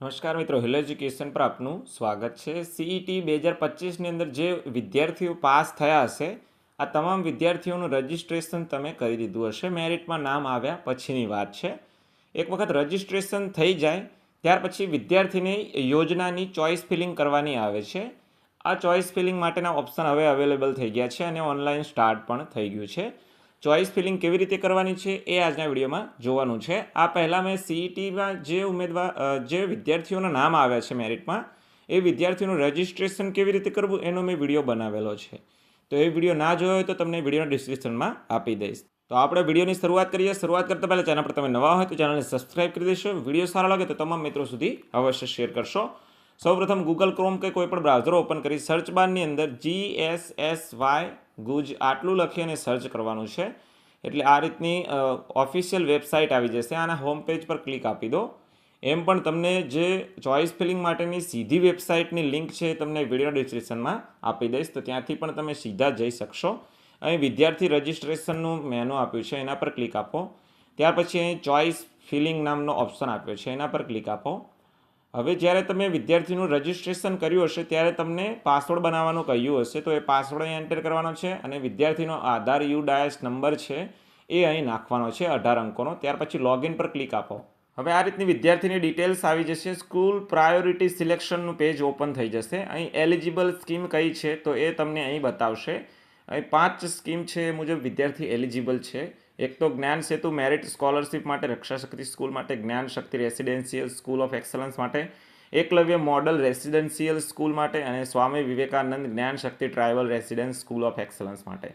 નમસ્કાર મિત્રો, hill education પર આપનું સ્વાગત છે. સીઈટી બે હજાર પચીસની અંદર જે વિદ્યાર્થીઓ પાસ થયા હશે, આ તમામ વિદ્યાર્થીઓનું રજિસ્ટ્રેશન તમે કરી દીધું હશે. મેરિટમાં નામ આવ્યા, પછીની વાત છે. એક વખત રજિસ્ટ્રેશન થઈ જાય, ત્યાર પછી વિદ્યાર્થીને યોજનાની ચોઇસ ફિલિંગ કરવાની આવે છે. આ ચોઇસ ફિલિંગ માટેના ઓપ્શન હવે અવેલેબલ થઈ ગયા છે અને ઓનલાઈન સ્ટાર્ટ પણ થઈ ગયું છે. ચોઇસ ફિલિંગ કેવી રીતે કરવાની છે એ આજના વિડીયોમાં જોવાનું છે. આ પહેલાં મેં સીઈટીમાં જે ઉમેદવાર જે વિદ્યાર્થીઓના નામ આવ્યા છે મેરિટમાં, એ વિદ્યાર્થીઓનું રજિસ્ટ્રેશન કેવી રીતે કરવું એનો મેં વીડિયો બનાવેલો છે. તો એ વીડિયો ના જોયો હોય તો તમને વિડીયોના ડિસ્ક્રિપ્શનમાં આપી દઈશ. તો આપણે વિડીયોની શરૂઆત કરીએ. શરૂઆત કરતાં પહેલાં ચેનલ પર તમે નવા હોય તો ચેનલને સબસ્ક્રાઇબ કરી દેશો. વીડિયો સારો લાગે તો તમામ મિત્રો સુધી અવશ્ય શેર કરશો. સૌપ્રથમ ગૂગલ ક્રોમ કે કોઈ પણ બ્રાઉઝર ઓપન કરી સર્ચ બારની અંદર G S S Y guj આટલું લખી અને સર્ચ કરવાનું છે. એટલે આ રીતની ઓફિશિયલ વેબસાઇટ આવી જશે. આના હોમ પેજ પર ક્લિક આપી દો. એમ પણ તમને જે ચોઇસ ફિલિંગ માટેની સીધી વેબસાઇટની લિંક છે તમને વીડિયો ડિસ્ક્રિપ્શનમાં આપી દઈશ. તો ત્યાંથી પણ તમે સીધા જઈ શકશો. અહીં વિદ્યાર્થી રજિસ્ટ્રેશનનું મેનુ આપ્યું છે. એના પર ક્લિક આપો. ત્યાર પછી અહીં ચોઇસ ફિલિંગ નામનો ઓપ્શન આપ્યો છે. એના પર ક્લિક આપો. હવે જ્યારે તમે વિદ્યાર્થીનું રજિસ્ટ્રેશન કર્યું હશે, ત્યારે તમને પાસવર્ડ બનાવવાનું કહ્યું હશે, તો એ પાસવર્ડ અહીં એન્ટર કરવાનો છે અને વિદ્યાર્થીનો આધાર યુ ડાયસ નંબર છે એ અહીં નાખવાનો છે અઢાર અંકોનો. ત્યાર પછી લોગિન પર ક્લિક આપો. હવે આ રીતની વિદ્યાર્થીની ડિટેલ્સ આવી જશે. સ્કૂલ પ્રાયોરિટી સિલેક્શનનું પેજ ઓપન થઈ જશે. અહીં એલિજિબલ સ્કીમ કઈ છે તો એ તમને અહીં બતાવશે. અહીં પાંચ સ્કીમ છે એ મુજબ વિદ્યાર્થી એલિજિબલ છે. એક તો જ્ઞાન સેતુ મેરિટ સ્કોલરશિપ માટે, રક્ષાશક્તિ સ્કૂલ માટે, Gyan Shakti residential school of excellence માટે, એકલવ્ય મોડલ રેસિડેન્શિયલ સ્કૂલ માટે અને Swami Vivekananda Gyan Shakti tribal residence school of excellence માટે.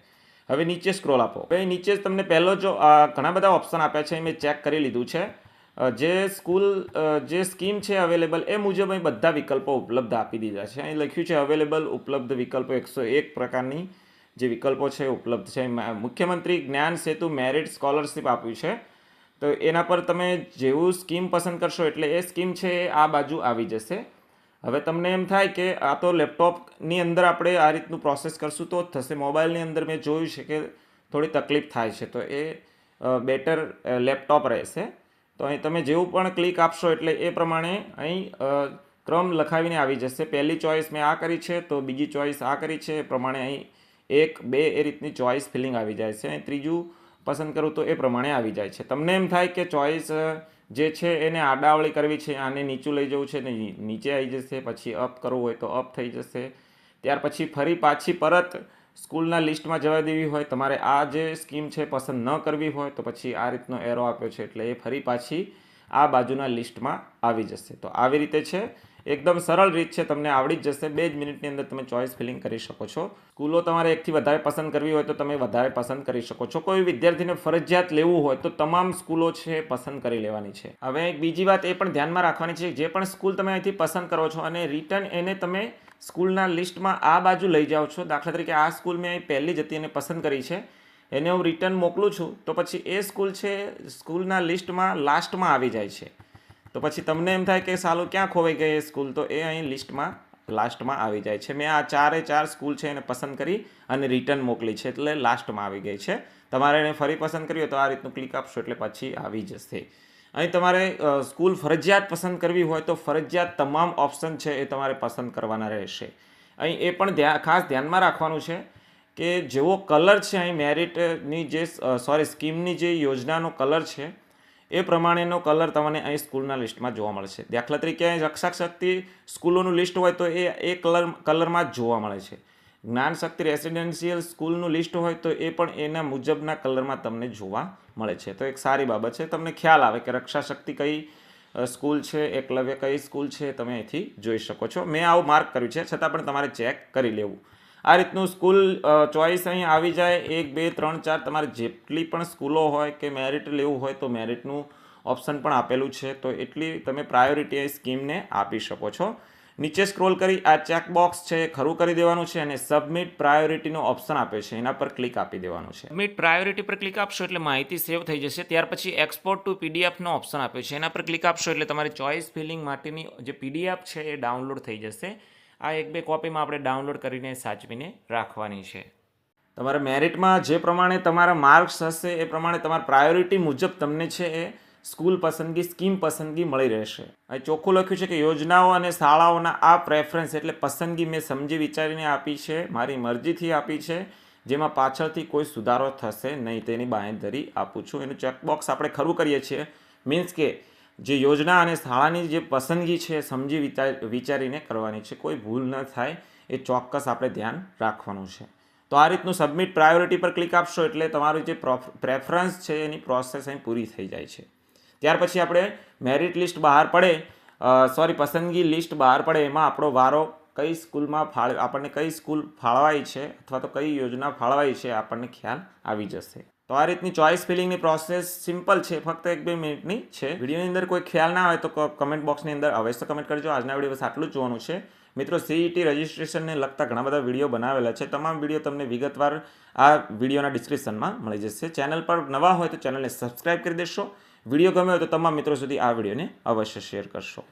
હવે નીચે સ્ક્રોલ આપો. હવે નીચે તમને પહેલો જો ઘણા બધા ઓપ્શન આપ્યા છે મેં ચેક કરી લીધું છે. જે સ્કૂલ જે સ્કીમ છે અવેલેબલ એ મુજબ અહીં બધા વિકલ્પો ઉપલબ્ધ આપી દીધા છે. અહીં લખ્યું છે અવેલેબલ ઉપલબ્ધ વિકલ્પો એકસો એક પ્રકારની જે વિકલ્પો છે ઉપલબ્ધ છે. મુખ્યમંત્રી જ્ઞાન સેતુ મેરિટ સ્કોલરશિપ આપ્યું છે. તો એના પર તમે જેવું સ્કીમ પસંદ કરશો એટલે એ સ્કીમ છે એ આ બાજુ આવી જશે. હવે તમને એમ થાય કે આ તો લેપટોપની અંદર આપણે આ રીતનું પ્રોસેસ કરશું તો જ થશે. મોબાઈલની અંદર મેં જોયું છે કે થોડી તકલીફ થાય છે. તો એ બેટર લેપટોપ રહેશે. તો અહીં તમે જેવું પણ ક્લિક આપશો એટલે એ પ્રમાણે અહીં ક્રમ લખાવીને આવી જશે. પહેલી ચોઈસ મેં આ કરી છે, તો બીજી ચોઈસ આ કરી છે. એ પ્રમાણે અહીં એક, બે એ રીતની ચોઈસ ફિલિંગ આવી જાય છે. અને ત્રીજું, પસંદ કરું તો એ પ્રમાણે આવી જાય છે. તમને એમ થાય કે ચોઈસ જે છે એને આડાવળી કરવી છે, આને નીચું લઈ જવું છે, ને નીચે આવી જશે, પછી અપ કરવું હોય તો અપ થઈ જશે. ત્યાર પછી ફરી પાછી પરત સ્કૂલના લિસ્ટમાં જવા દેવી હોય. તમારે આ જે સ્કીમ છે, પસંદ ન કરવી હોય તો પછી આ રીતનો એરો આપ્યો છે. એટલે એ ફરી પાછી આ બાજુના લિસ્ટમાં આવી જશે. તો આવી રીતે છે. એકદમ સરળ રીત છે. તમને આવડી જ જશે. બે જ મિનિટની અંદર તમે ચોઇસ ફિલિંગ કરી શકો છો. સ્કૂલો તમારે એકથી વધારે પસંદ કરવી હોય તો તમે વધારે પસંદ કરી શકો છો. કોઈ વિદ્યાર્થીને ફરજિયાત લેવું હોય તો તમામ સ્કૂલો છે પસંદ કરી લેવાની છે. હવે એક બીજી વાત એ પણ ધ્યાનમાં રાખવાની છે. જે પણ સ્કૂલ તમે અહીંથી પસંદ કરો છો અને રિટર્ન એને તમે સ્કૂલના લિસ્ટમાં આ બાજુ લઈ જાઓ છો. દાખલા તરીકે આ સ્કૂલ મેં અહીં પહેલી જ હતી એને પસંદ કરી છે. એને હું રિટર્ન મોકલું છું, તો પછી એ સ્કૂલ છે સ્કૂલના લિસ્ટમાં લાસ્ટમાં આવી જાય છે. તો પછી તમને એમ થાય કે સાલું ક્યાં ખોવાઈ ગઈ એ સ્કૂલ તો એ અહીં લિસ્ટમાં લાસ્ટમાં આવી જાય છે. મેં આ ચારે ચાર સ્કૂલ છે એને પસંદ કરી અને રિટર્ન મોકલી છે, એટલે લાસ્ટમાં આવી ગઈ છે. તમારે એને ફરી પસંદ કરવી હોય તો આ રીતનું ક્લિક આપશો, એટલે પછી આવી જશે. અહીં તમારે સ્કૂલ ફરજિયાત પસંદ કરવી હોય તો ફરજિયાત તમામ ઓપ્શન છે એ તમારે પસંદ કરવાના રહેશે. અહીં એ પણ ધ્યાન ખાસ ધ્યાનમાં રાખવાનું છે કે જેવો કલર છે અહીં મેરિટની જે સોરી સ્કીમની જે યોજનાનો કલર છે, એ પ્રમાણેનો કલર તમને અહીં સ્કૂલના લિસ્ટમાં જોવા મળશે. દાખલા તરીકે અહીં રક્ષાશક્તિ સ્કૂલોનું લિસ્ટ હોય તો એ એ કલર, કલરમાં જ જોવા મળે છે. જ્ઞાન શક્તિ રેસિડેન્શિયલ સ્કૂલનું લિસ્ટ હોય તો એ પણ એના મુજબના કલરમાં તમને જોવા મળે છે. તો એક સારી બાબત છે. તમને ખ્યાલ આવે કે રક્ષાશક્તિ કઈ સ્કૂલ છે, એકલવ્ય કઈ સ્કૂલ છે, તમે અહીંથી જોઈ શકો છો. મેં આવું માર્ક કર્યું છે. છતાં પણ તમારે ચેક કરી લેવું. આ રીતનું સ્કૂલ ચોઈસ અહીં આવી જાય. એક, બે, ત્રણ, ચાર તમારે જેટલી પણ સ્કૂલો હોય કે મેરિટ લેવું હોય તો મેરિટનું ઓપ્શન પણ આપેલું છે. તો એટલી તમે પ્રાયોરિટી સ્કીમને આપી શકો છો. નીચે સ્ક્રોલ કરી આ ચેકબોક્સ છે એ ખરું કરી દેવાનું છે અને સબમિટ પ્રાયોરિટીનો ઓપ્શન આપ્યો છે. એના પર ક્લિક આપી દેવાનું છે. સબમિટ પ્રાયોરિટી પર ક્લિક આપશો એટલે માહિતી સેવ થઈ જશે. ત્યાર પછી એક્સપોર્ટ ટુ પીડીએફનો ઓપ્શન આપ્યો છે. એના પર ક્લિક આપશો એટલે તમારી ચોઇસ ફિલિંગ માટેની જે પીડીએફ છે એ ડાઉનલોડ થઈ જશે. આ એક બે કોપીમાં આપણે ડાઉનલોડ કરીને સાચવીને રાખવાની છે. તમારે મેરિટમાં જે પ્રમાણે તમારા માર્ક્સ હશે, એ પ્રમાણે તમારા પ્રાયોરિટી મુજબ તમને છે એ સ્કૂલ પસંદગી સ્કીમ પસંદગી મળી રહેશે. અહીં ચોખ્ખું લખ્યું છે કે યોજનાઓ અને શાળાઓના આ પ્રેફરન્સ એટલે પસંદગી મેં સમજી વિચારીને આપી છે, મારી મરજીથી આપી છે, જેમાં પાછળથી કોઈ સુધારો થશે નહીં, તેની બાંયધરી આપું છું. એનું ચેકબોક્સ આપણે ખરું કરીએ છીએ. મીન્સ કે જે યોજના અને શાળાની જે પસંદગી છે, સમજી વિચાર, વિચારીને કરવાની છે, કોઈ ભૂલ ન થાય, એ ચોક્કસ આપણે ધ્યાન રાખવાનું છે. તો આ રીતનું સબમિટ પ્રાયોરિટી પર ક્લિક આપશો એટલે તમારું જે પ્રેફરન્સ છે, એની પ્રોસેસ અહીં પૂરી થઈ જાય છે. ત્યાર પછી આપણે મેરિટ લિસ્ટ બહાર પડે સોરી પસંદગી લિસ્ટ બહાર પડે, એમાં આપણો વારો કઈ સ્કૂલમાં ફાળ, આપણને કઈ સ્કૂલ ફાળવાઈ છે, અથવા તો કઈ યોજના ફાળવાઈ છે, આપણને ખ્યાલ આવી જશે. તો આ રીતની ચોઇસ ફિલિંગની પ્રોસેસ સિમ્પલ છે, ફક્ત એક બે મિનિટની છે. વિડીયોની અંદર કોઈ ખ્યાલ ના હોય તો કમેન્ટ બોક્સની અંદર અવશ્ય કમેન્ટ કરજો. આજના વીડિયો બસ આટલું જોવાનું છે. મિત્રો સીઈટી રજિસ્ટ્રેશનને લગતા ઘણા બધા વીડિયો બનાવેલા છે. તમામ વીડિયો તમને વિગતવાર આ વિડીયોના ડિસ્ક્રિપ્શનમાં મળી જશે. ચેનલ પર નવા હોય તો ચેનલને સબસ્ક્રાઇબ કરી દેશો. વીડિયો ગમ્યો હોય તો તમામ મિત્રો સુધી આ વિડીયોને અવશ્ય શેર કરશો.